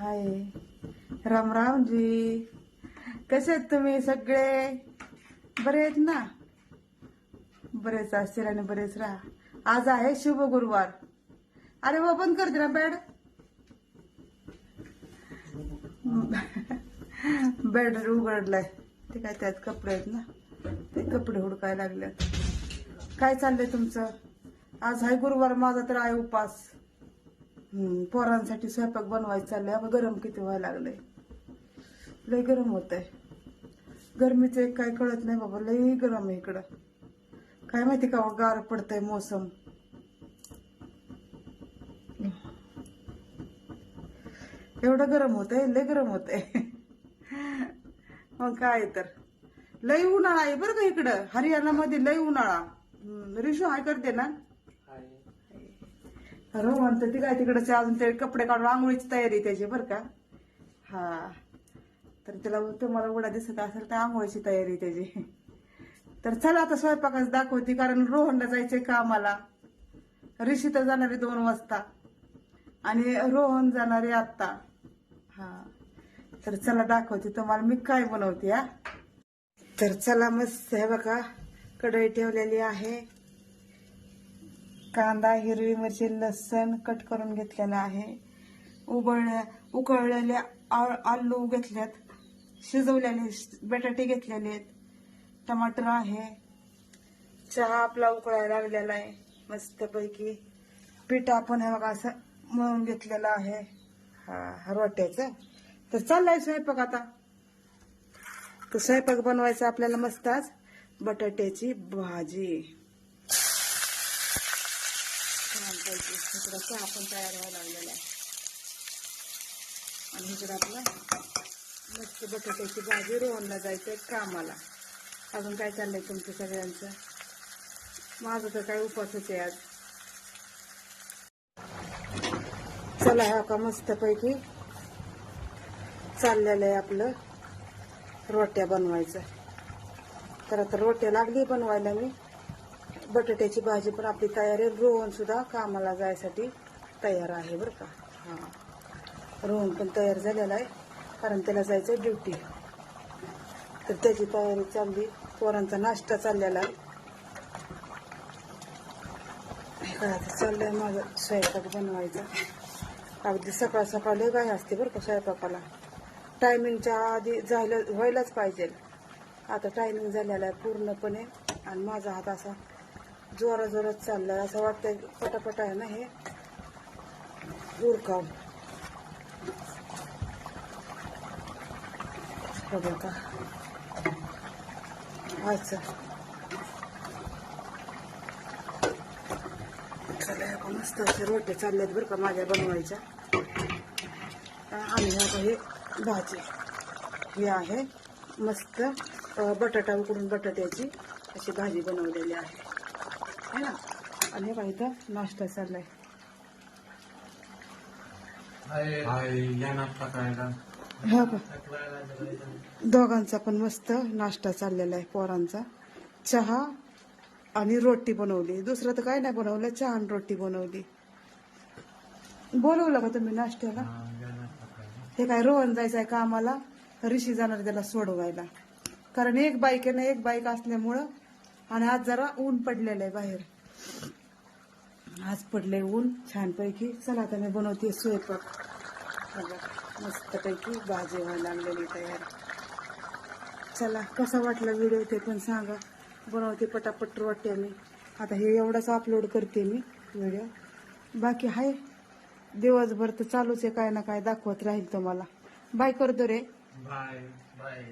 हाय. राम राम जी. कसे आहेत तुम्ही सगळे? बरे आहेत ना? बरेच असतील आणि बरेच राहा आज आहे शुभ गुरुवार. अरे ओपन बंद ना बेड. बेड उघडलाय. ते काय त्यात कपडे आहेत ना? ते कपडे हुडकाय लागले काय चाललंय तुमचं? आज आहे गुरुवार माझा तर आहे उपास. पोरांसाठी स्वयंपाक बनवायचा चाललंय. अगं गरम किती व्हायला लागलंय. लय गरम होत आहे गरमीचं एक काय कळत नाही बाबा लय गरम आहे इकडं. काय माहिती का हो, गार पडतंय मोसम. एवढं गरम होत आहे लय गरम होत आहे मग काय तर. लय उन्हाळा आहे बरं का इकडं. हरियाणामध्ये लय उन्हाळा. रिशू हाय करते ना? रोहन तर ती काय तिकडचे अजून ते कपडे काढून आंघोळीची तयारी त्याची बरं का? हा. तर त्याला तुम्हाला उडा दिसत असेल तर आंघोळीची तयारी त्याची. तर चला आता स्वयंपाकच दाखवते कारण रोहनला जायचंय कामाला. ऋषी तर जाणारे दोन वाजता. आणि रोहन जाणारे आत्ता. हा. तर चला दाखवते तुम्हाला मी काय बनवते हा. तर चला मस्त आहे बघा कढई ठेवलेली आहे. कांदा हिरवी मिरची लसण कट करून घेतलेला आहे. उबळल्या उकळलेले आलू घेतल्यात शिजवलेले बटाटे घेतलेले आहेत. टमाटर आहे. चहा आपला उकळायला लागलेला आहे. मस्तपैकी पीठ आपण हे बघा असं मळून घेतलेलं आहे. हा रोट्याचं. तर चाललाय स्वयंपाक आता. तर स्वयंपाक बनवायचा आपल्याला मस्त आज. बटाट्याची भाजी. छानपैकी इकडं चहा पण तयार व्हायला लागलेला आहे. आणि इकडं आपलं मस्त बटाट्याची भाजी रोहनला जायचंय कामाला. अजून काय चाललंय तुमचं सगळ्यांचं? माझं तर काय उपासच आहे आज. चला हा का मस्तपैकी चाललेलं आहे आपलं रोट्या बनवायचं. तर आता रोट्या लागली बनवायला मी. बटाट्याची भाजी पण आपली तयार आहे. रोहन सुद्धा कामाला जायसाठी तयार आहे बरं का. हां. रोहन पण तयार झालेला आहे कारण त्याला जायचं ड्युटी तर त्याची तयारी चालली. पोरांचा नाश्ता चाललेला आहे. काय आता चाललंय माझं स्वयंपाक बनवायचा. अगदी सकाळ सकाळ लय काय असते बरं का स्वयंपाकाला. टायमिंगच्या आधी जायला व्हायलाच पाहिजे. आता टायमिंग झालेला आहे पूर्णपणे. आणि माझा हात असा जोरा जोरात चाललाय असं वाटतंय पटापट आहे ना हे? उरकाव बघा का अच्छा. मस्त असे रोटे चालल्यात बरं का माझ्या बनवायच्या. आणि आता हे भाजी हे आहे. मस्त बटाटा उकडून बटाट्याची अशी भाजी बनवलेली आहे. है ना आणि हे बघा इथं नाश्ता चाललाय. हाय. या नाश्ता करायला. हा का? दोघांचा पण मस्त नाश्ता चाललेला आहे पोरांचा. चहा आणि रोटी बनवली. दुसरं तर काय नाही बनवलं चहा आणि रोटी बनवली. बोलवलं का तुम्ही नाश्त्याला? हा, हे काय रोहन जायचं आहे कामाला? ऋषी जाणार त्याला सोडवायला. कारण एक बाईक आहे ना एक बाईक असल्यामुळं आणि आज जरा ऊन पडलेलं आहे बाहेर. आज पडले ऊन छानपैकी. चला आता मी बनवते स्वयंपाक. बघा, मस्तपैकी भाजी व्हायला लागलेली तयार. चला कसा वाटला व्हिडिओ ते पण सांगा. बनवते पटापट वाटते मी. आता हे एवढाच अपलोड करते मी व्हिडिओ बाकी आहे दिवसभर तर चालूच आहे काय ना काय दाखवत राहील तुम्हाला. बाय करतो रे. Bye bye